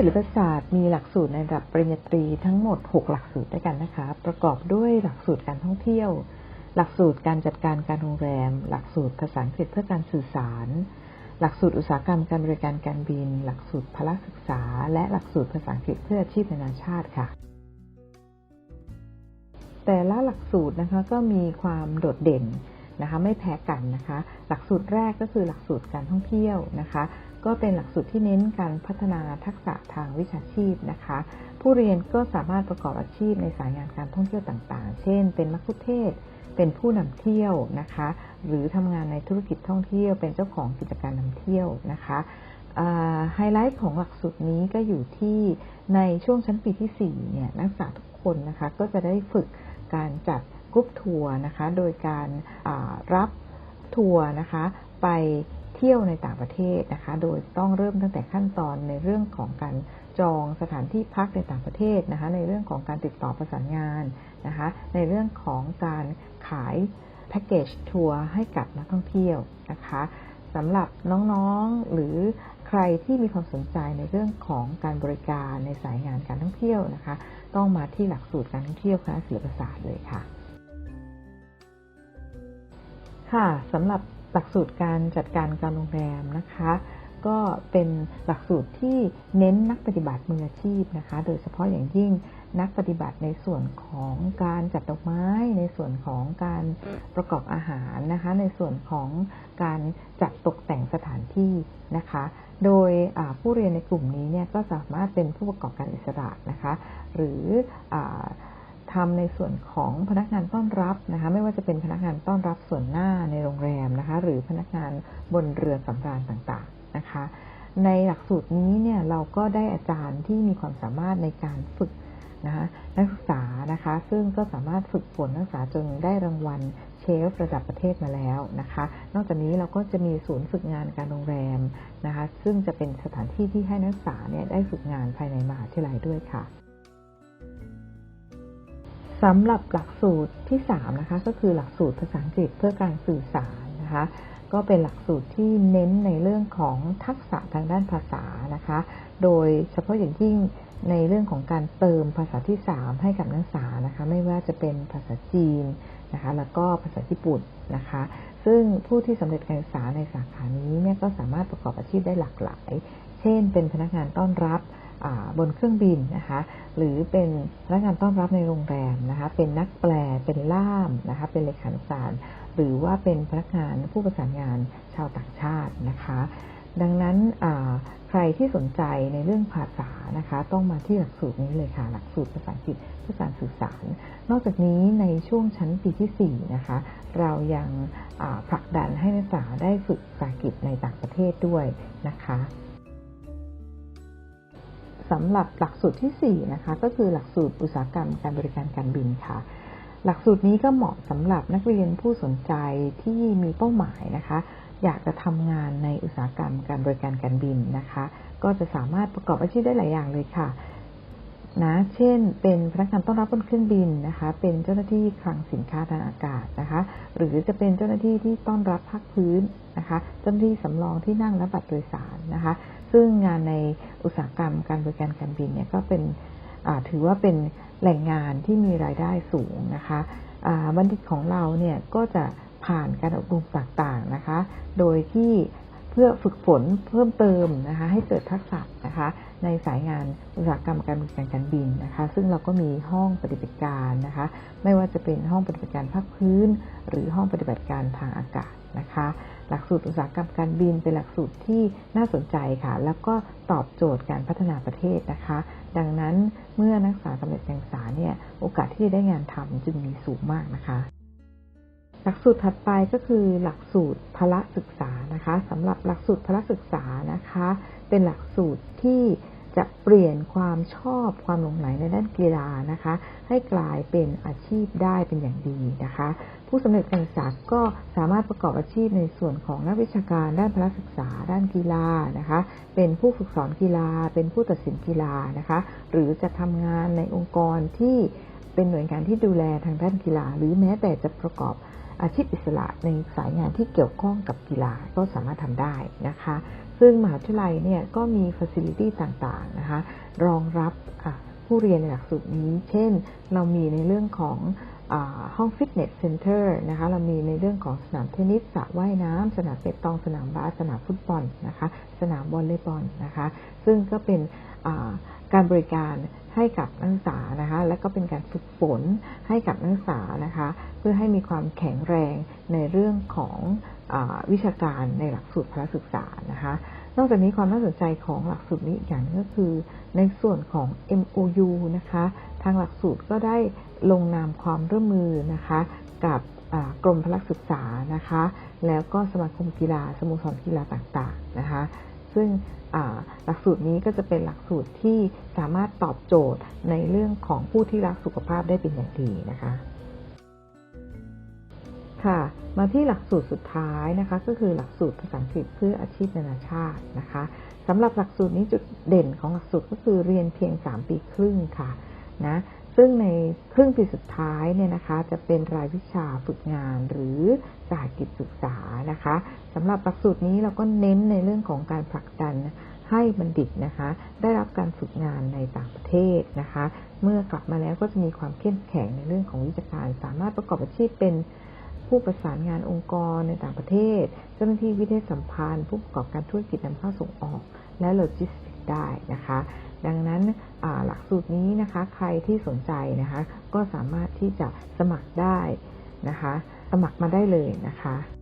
ศิลปศาสตร์มีหลักสูตรในระดับปริญญาตรีทั้งหมด 6 หลักสูตรด้วยกันนะคะ ประกอบด้วยหลักสูตรการท่องเที่ยว หลักสูตรการจัดการการโรงแรม หลักสูตรภาษาอังกฤษเพื่อการสื่อสาร หลักสูตรอุตสาหกรรมการบริการการบิน หลักสูตรพละศึกษา และหลักสูตรภาษาอังกฤษเพื่ออาชีพนานาชาติค่ะ แต่ละหลักสูตรนะคะก็มีความโดดเด่นนะคะไม่แพ้กันนะคะ หลักสูตรแรกก็คือหลักสูตรการท่องเที่ยวนะคะ ก็เป็นหลักสูตรที่เน้นการพัฒนาทักษะทางวิชาชีพนะคะ ผู้เรียนก็สามารถประกอบอาชีพในสายงานการท่องเที่ยวต่างๆ เช่น เป็นมัคคุเทศ เป็นผู้นำเที่ยวนะคะ หรือทำงานในธุรกิจท่องเที่ยว เป็นเจ้าของกิจการนำเที่ยวนะคะไฮไลท์ของหลักสูตรนี้ก็อยู่ที่ในช่วงชั้นปีที่ 4 เนี่ยนักศึกษาทุกคนนะคะก็จะได้ฝึกการจัดกรุ๊ปทัวร์นะคะ โดยการรับทัวร์นะคะไป เที่ยวในต่างประเทศนะคะ โดยต้องเริ่มตั้งแต่ขั้นตอนในเรื่องของการจองสถานที่พักในต่างประเทศนะคะ ในเรื่องของการติดต่อประสานงานนะคะ ในเรื่องของการขายแพ็กเกจทัวร์ให้กับนักท่องเที่ยวนะคะสำหรับน้องๆหรือใครที่มีความสนใจในเรื่องของการบริการในสายงานการท่องเที่ยวนะคะ ต้องมาที่หลักสูตรการท่องเที่ยวคณะศิลปศาสตร์เลยค่ะ ค่ะสำหรับ หลักสูตรการจัดการการโรงแรมนะคะ ก็เป็นหลักสูตรที่เน้นนักปฏิบัติมืออาชีพนะคะ โดยเฉพาะอย่างยิ่งนักปฏิบัติในส่วนของการจัดดอกไม้ ในส่วนของการประกอบอาหารนะคะ ในส่วนของการจัดตกแต่งสถานที่นะคะ โดยผู้เรียนในกลุ่มนี้เนี่ยก็สามารถเป็นผู้ประกอบการอิสระนะคะ หรืออ ทำในส่วนของพนักงานต้อนรับนะคะ ไม่ว่าจะเป็นพนักงานต้อนรับส่วนหน้าในโรงแรมนะคะ หรือพนักงานบนเรือสำราญต่างๆนะคะ ในหลักสูตรนี้เนี่ยเราก็ได้อาจารย์ที่มีความสามารถในการฝึกนะคะนักศึกษานะคะ ซึ่งก็สามารถฝึกฝนนักศึกษาจนได้รางวัลเชฟระดับประเทศมาแล้วนะคะ นอกจากนี้เราก็จะมีศูนย์ฝึกงานการโรงแรมนะคะ ซึ่งจะเป็นสถานที่ที่ให้นักศึกษาเนี่ยได้ฝึกงานภายในมหาวิทยาลัยด้วยค่ะ สำหรับหลักสูตรที่3นะคะก็คือหลักสูตรภาษาอังกฤษเพื่อการสื่อสารนะคะก็เป็นหลักสูตรที่เน้นในเรื่องของทักษะทางด้านภาษานะคะ โดยเฉพาะอย่างยิ่งในเรื่องของการเติมภาษาที่ 3 ให้กับนักศึกษานะคะไม่ว่าจะเป็นภาษาจีนนะคะแล้วก็ภาษาญี่ปุ่นนะคะ ซึ่งผู้ที่สำเร็จการศึกษาในสาขานี้เนี่ยก็สามารถประกอบอาชีพได้หลากหลาย เช่น เป็นพนักงานต้อนรับ บนเครื่องบินนะคะ หรือเป็นพนักงานต้อนรับในโรงแรมนะคะ เป็นนักแปล เป็นล่ามนะคะ เป็นเลขานุการหรือว่าเป็นพนักงานผู้ประสานงานชาวต่างชาตินะคะ ดังนั้นใครที่สนใจในเรื่องภาษานะคะ ต้องมาที่หลักสูตรนี้เลยค่ะ หลักสูตรภาษาอังกฤษเพื่อการสื่อสาร นอกจากนี้ในช่วงชั้นปีที่ 4 นะคะ เรายังผลักดันให้นักศึกษาได้ฝึกภาษาอังกฤษในต่างประเทศด้วยนะคะ สำหรับหลักสูตรที่ 4 นะคะ ก็คือหลักสูตรอุตสาหกรรมการบริการการบินค่ะ หลักสูตรนี้ก็เหมาะสำหรับนักเรียนผู้สนใจที่มีเป้าหมายนะคะ อยากจะทำงานในอุตสาหกรรมการบริการการบินนะคะ ก็จะสามารถประกอบอาชีพได้หลายอย่างเลยค่ะ นะเช่น เป็นพนักงานต้อนรับบนเครื่องบินนะคะ เป็นเจ้าหน้าที่คลังสินค้าทางอากาศนะคะ หรือจะเป็นเจ้าหน้าที่ที่ต้อนรับภาคพื้นนะคะ เจ้าหน้าที่สำรองที่นั่งและบัตรโดยสารนะคะ ซึ่งงานในอุตสาหกรรมการบริการการบินเนี่ยก็เป็นถือว่าเป็นแหล่งงานที่มีรายได้สูงนะคะบัณฑิตของเราเนี่ยก็จะผ่านการอบรมต่างๆนะคะ โดยที่ เพื่อฝึกฝนเพิ่มเติมนะคะให้เกิดทักษะนะคะในสายงานอุตสาหกรรมการบริการการบินนะคะ ซึ่งเราก็มีห้องปฏิบัติการนะคะ ไม่ว่าจะเป็นห้องปฏิบัติการภาคพื้น หรือห้องปฏิบัติการทางอากาศนะคะ หลักสูตรอุตสาหกรรมการบินเป็นหลักสูตรที่น่าสนใจค่ะ แล้วก็ตอบโจทย์การพัฒนาประเทศนะคะ ดังนั้นเมื่อนักศึกษาสำเร็จการศึกษาเนี่ยโอกาสที่จะได้งานทำจึงมีสูงมากนะคะ ลักสูตรถัดไปก็คือหลักสูตรพละศึกษานะคะสำหรับหลักสูตรพละศึกษานะคะ เป็นหลักสูตรที่จะเปลี่ยนความชอบความหลงไหลในด้านกีฬานะคะ ให้กลายเป็นอาชีพได้เป็นอย่างดีนะคะ ผู้สำเร็จการศึกษาก็สามารถประกอบอาชีพในส่วนของนักวิชาการด้านพละศึกษา ด้านกีฬานะคะ เป็นผู้ฝึกสอนกีฬา เป็นผู้ตัดสินกีฬานะคะ หรือจะทำงานในองค์กรที่เป็นหน่วยงานที่ดูแลทางด้านกีฬา หรือแม้แต่จะประกอบ อาชีพอิสระในสายงานที่เกี่ยวข้องกับกีฬาก็สามารถทำได้นะคะ ซึ่งมหาวิทยาลัยเนี่ยก็มี facility ต่างๆนะคะรองรับผู้เรียนในหลักสูตรนี้ เช่น เรามีในเรื่องของอห้องฟิตเนสเซ็นเตอร์นะคะ เรามีในเรื่องของสนามเทนนิสสระว่ายน้ำสนามเปตอง สนามบาส สนามฟุตบอลนะคะ สนามวอลเลย์บอลนะคะ ซึ่งก็เป็น การบริการให้กับนักศึกษานะคะและก็เป็นการฝึกฝนให้กับนักศึกษานะคะเพื่อให้มีความแข็งแรงในเรื่องของอวิชาการในหลักสูตรพละศึกษานะคะนอกจากนี้ความน่าสนใจของหลักสูตรนี้อย่างก็คือในส่วนของ MOU นะคะทางหลักสูตรก็ได้ลงนามความร่วมมือนะคะกับกรมพละศึกษานะคะ แล้วก็สมาคมกีฬาสโมสรกีฬาต่างๆนะคะ ซึ่งหลักสูตรนี้ก็จะเป็นหลักสูตรที่สามารถตอบโจทย์ในเรื่องของผู้ที่รักสุขภาพได้เป็นอย่างดีนะคะ ค่ะ มาที่หลักสูตรสุดท้ายนะคะ ก็คือหลักสูตรภาษาอังกฤษเพื่ออาชีพนานาชาตินะคะสำหรับหลักสูตรนี้จุดเด่นของหลักสูตรก็คือเรียนเพียง 3 ปีครึ่งค่ะนะ ซึ่งในครึ่งปีสุดท้ายเนี่ยนะคะ จะเป็นรายวิชาฝึกงานหรือสาหกิจศึกษานะคะสำหรับหลักสูตรนี้เราก็เน้นในเรื่องของการผลักดันให้บัณฑิตนะคะ ได้รับการฝึกงานในต่างประเทศนะคะ เมื่อกลับมาแล้วก็จะมีความเข้มแข็งในเรื่องของวิชาการ สามารถประกอบอาชีพเป็นผู้ประสานงานองค์กรในต่างประเทศ เจ้าหน้าที่วิทยาสัมพันธ์ ผู้ประกอบการธุรกิจนำเข้าส่งออก และโลจิสติก ได้นะคะ ดังนั้นหลักสูตรนี้นะคะใครที่สนใจนะคะ ก็สามารถที่จะสมัครได้นะคะ สมัครมาได้เลยนะคะ